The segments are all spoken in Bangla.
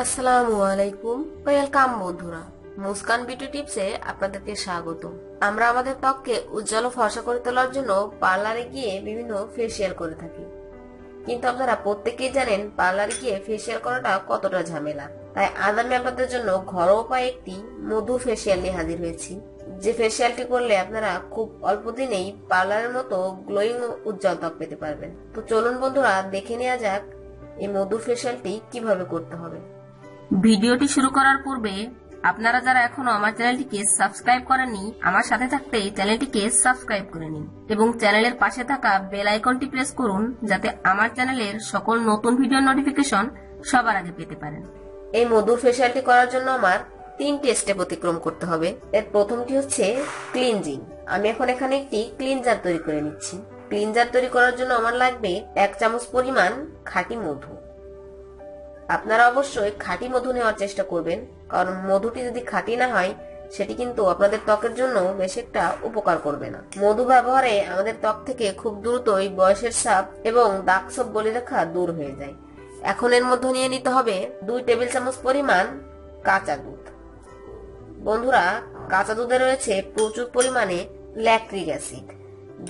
আসসালামু আলাইকুম ওয়েলকাম বন্ধুরা। মুস্কান বিউটি টিপসে আপনাদেরকে স্বাগত আমরা আমাদের ত্বককে উজ্জ্বল ফর্সা করে তোলার জন্য পার্লারে গিয়ে বিভিন্ন ফেসিয়াল করে থাকি। কিন্তু আপনারা প্রত্যেকেই জানেন, পার্লারে গিয়ে ফেসিয়াল করাটা কতটা ঝামেলা। তাই আজ আমি আপনাদের জন্য ঘরোয়া উপায়ে একটি মধু ফেসিয়াল নিয়ে হাজির হয়েছি। যে ফেসিয়ালটি করলে আপনারা খুব অল্প দিনেই পার্লারের মতো গ্লোয়িং উজ্জ্বল ত্বক পেতে পারবেন। তো চলুন বন্ধুরা, দেখে নেওয়া যাক এই মধু ফেসিয়ালটি কীভাবে করতে হবে। ভিডিওটি শুরু করার পূর্বে আপনারা যারা এখনও আমার চ্যানেলটিকে সাবস্ক্রাইব করেননি, আমার সাথে থাকতে চ্যানেলটিকে সাবস্ক্রাইব করে নিন এবং চ্যানেলের পাশে থাকা বেল আইকনটি প্রেস করুন যাতে আমার চ্যানেলের সকল নতুন ভিডিও নোটিফিকেশন সবার আগে পেতে পারেন। এই মধুর ফেসিয়ালটি করার জন্য আমার তিনটি স্টেপ অতিক্রম করতে হবে। এর প্রথমটি হচ্ছে ক্লিনজিং আমি এখন এখানে একটি ক্লিনজার তৈরি করে নিচ্ছি। ক্লিনজার তৈরি করার জন্য আমার লাগবে এক চামচ পরিমাণ খাঁটি মধু। আপনারা অবশ্যই খাঁটি মধু নেওয়ার চেষ্টা করবেন, কারণ মধুটি যদি খাঁটি না হয়, সেটি কিন্তু আপনাদের ত্বকের জন্য বেশ একটা উপকার করবে না। মধু ব্যবহারে আমাদের ত্বক থেকে খুব দ্রুতই বয়সের সাপ এবং দাগ সব বলে রাখা দূর হয়ে যায়। এখন এর মধ্যে নিয়ে নিতে হবে দুই টেবিল চামচ পরিমাণ কাঁচা দুধ। বন্ধুরা, কাঁচা দুধে রয়েছে প্রচুর পরিমাণে ল্যাকট্রিক অ্যাসিড।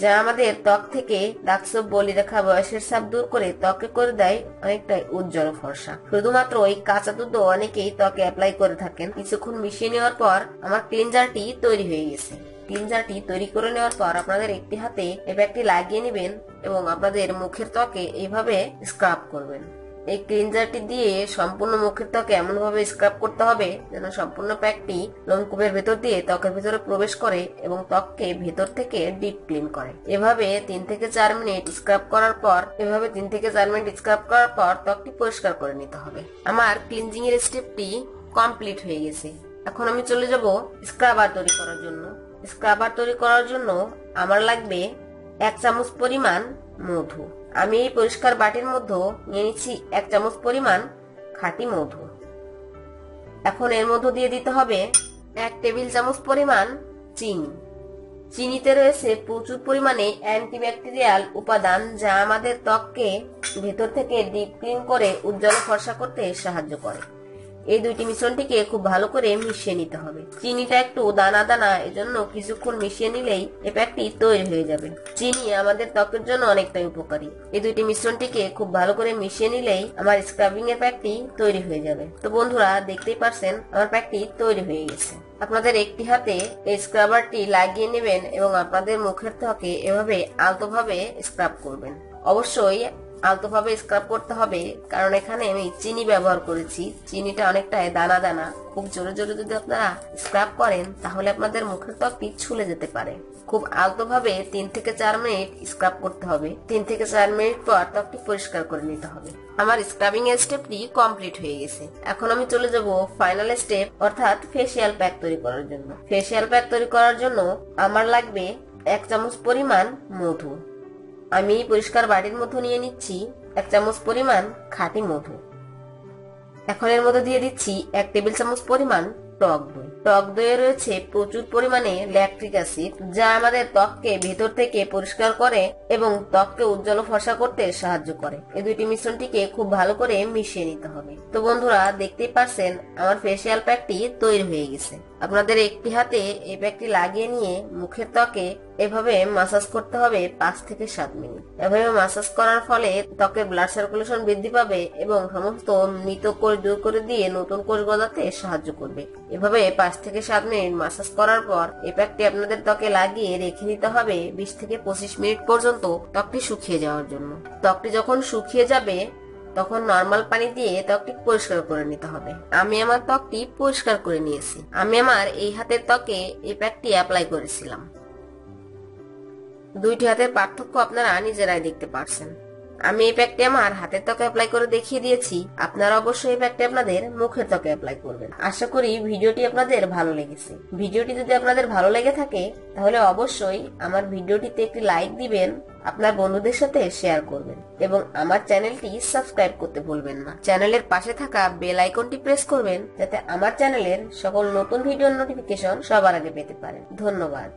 যা আমাদের ত্বক থেকে দাগসব বলি রেখা, বয়সের সাপ দূর করে ত্বকে করে দেয় অনেকটাই উজ্জ্বল ফর্সা। শুধুমাত্র ওই কাঁচা দুধ অনেকেই ত্বকে অ্যাপ্লাই করে থাকেন। কিছুক্ষণ মিশিয়ে নেওয়ার পর আমার ক্লিনজারটি তৈরি হয়ে গেছে। ক্লিনজারটি তৈরি করে নেওয়ার পর আপনাদের একটি হাতে এই ব্যাগটি লাগিয়ে নেবেন এবং আপনাদের মুখের ত্বকে এইভাবে স্ক্রাব করবেন। এই ক্লিনজারটি দিয়ে সম্পূর্ণ মুখের ত্বকে এমন ভাবে স্ক্রাব করতে হবে যেন সম্পূর্ণ প্যাকটি লোমকূপের ভেতর দিয়ে ত্বকের ভেতরে প্রবেশ করে এবং ত্বককে ভেতর থেকে ডিপ ক্লিন করে। এভাবে তিন থেকে চার মিনিট স্ক্রাব করার পর, এভাবে তিন থেকে চার মিনিট স্ক্রাব করার পর ত্বকটি পরিষ্কার করে নিতে হবে। আমার ক্লিনজিং এর স্টেপটি কমপ্লিট হয়ে গেছে। এখন আমি চলে যাব স্ক্রাবার তৈরি করার জন্য। স্ক্রাবার তৈরি করার জন্য আমার লাগবে এক চামচ পরিমাণ মধু। আমি এই পরিষ্কার বাটির মধ্যে নিয়ে নিচ্ছি এক চামচ পরিমাণ খাঁটি মধু। এখন এর মধ্যে দিয়ে দিতে হবে এক টেবিল চামচ পরিমাণ চিনি। চিনিতে রয়েছে প্রচুর পরিমাণে অ্যান্টিব্যাকটেরিয়াল উপাদান যা আমাদের ত্বককে ভেতর থেকে ডিপ ক্লিন করে উজ্জ্বল ফর্সা করতে সাহায্য করে। এই দুইটি মিশ্রণটিকে খুব ভালো করে মিশিয়ে নিতে হবে। চিনিটা একটু দানা দানা, এজন্য কিছুক্ষণ মিশিয়ে নিলেই এই প্যাকটি তৈরি হয়ে যাবে। চিনি আমাদের ত্বকের জন্য অনেকটাই উপকারী। এই দুইটি মিশ্রণটিকে খুব ভালো করে মিশিয়ে নিলেই আমার স্ক্রাবিং এর প্যাকটি তৈরি হয়ে যাবে। তো বন্ধুরা, দেখতেই পারছেন, আমার প্যাকটি তৈরি হয়ে গেছে। আপনাদের একটি হাতে এই স্ক্রাবারটি লাগিয়ে নেবেন এবং আপনাদের মুখের ত্বকে এভাবে আলতোভাবে স্ক্রাব করবেন। অবশ্যই আলতোভাবে স্ক্রাব করতে হবে, কারণ এখানে আমি চিনি ব্যবহার করেছি। চিনিটা অনেকটাই দানা দানা। খুব জোরে জোরে যদি আপনারা স্ক্রাব করেন, তাহলে আপনাদের মুখের ত্বকটি ছুলে যেতে পারে। খুব আলতোভাবে তিন থেকে চার মিনিট স্ক্রাব করতে হবে। তিন থেকে চার মিনিট পর ত্বকটি পরিষ্কার করে নিতে হবে। আমার স্ক্রাবিং এর স্টেপটি কমপ্লিট হয়ে গেছে। এখন আমি চলে যাব ফাইনাল স্টেপ অর্থাৎ ফেসিয়াল প্যাক তৈরি করার জন্য। ফেসিয়াল প্যাক তৈরি করার জন্য আমার লাগবে এক চামচ পরিমাণ মধু। আমি পরিষ্কার বাটির মধ্যে নিয়ে নিচ্ছি, এক চামচ পরিমাণ খাঁটি মধু। এখন এর মধ্যে দিয়ে দিচ্ছি এক টেবিল চামচ পরিমাণ টক দই। টক দইয়ে রয়েছে প্রচুর পরিমাণে ল্যাকট্রিক অ্যাসিড, যা আমাদের ত্বককে ভেতর থেকে পরিষ্কার করে এবং ত্বককে উজ্জ্বল ফর্সা করতে সাহায্য করে। এই দুইটি মিশ্রণটিকে খুব ভালো করে মিশিয়ে নিতে হবে। তো বন্ধুরা, দেখতেই পারছেন আমার ফেসিয়াল প্যাকটি তৈরি হয়ে গেছে। আপনাদের একটি হাতে এই প্যাকটি লাগিয়ে নিয়ে মুখের ত্বকে এভাবে মাসাজ করতে হবে পাঁচ থেকে সাত মিনিট। এভাবে মাসাজ করার ফলে ত্বকের ব্লাড সার্কুলেশন বৃদ্ধি পাবে এবং সমস্ত মৃত কোষ দূর করে দিয়ে নতুন কোষ গজাতে সাহায্য করবে। এভাবে পাঁচ থেকে সাত মিনিট মাসাজ করার পর এই প্যাকটি আপনাদের ত্বকে লাগিয়ে রেখে দিতে হবে বিশ থেকে পঁচিশ মিনিট পর্যন্ত ত্বকটি শুকিয়ে যাওয়ার জন্য। ত্বকটি যখন শুকিয়ে যাবে, তখন নর্মাল পানি দিয়ে ত্বকটি পরিষ্কার করে নিতে হবে। আমি আমার ত্বকটি পরিষ্কার করে নিয়েছি। আমি আমার এই হাতের ত্বকে এই প্যাকটি অ্যাপ্লাই করেছিলাম। দুইটি হাতের পার্থক্য আপনারা নিজেরাই দেখতে পারছেন। আমি এই প্যাকটি আমার হাতের ত্বকে অ্যাপ্লাই করে দেখিয়ে দিয়েছি। আপনারা অবশ্যই এই প্যাকটি আপনাদের মুখের ত্বকে অ্যাপ্লাই করবেন। আশা করি ভিডিওটি আপনাদের ভালো লেগেছে। ভিডিওটি যদি আপনাদের ভালো লেগে থাকে, তাহলে অবশ্যই আমার ভিডিওটিতে একটি লাইক দিবেন, আপনার বন্ধুদের সাথে শেয়ার করবেন এবং আমার চ্যানেলটি সাবস্ক্রাইব করতে ভুলবেন না। চ্যানেলের পাশে থাকা বেল আইকনটি প্রেস করবেন, যাতে আমার চ্যানেলের সকল নতুন ভিডিওর নোটিফিকেশন সবার আগে পেতে পারেন। ধন্যবাদ।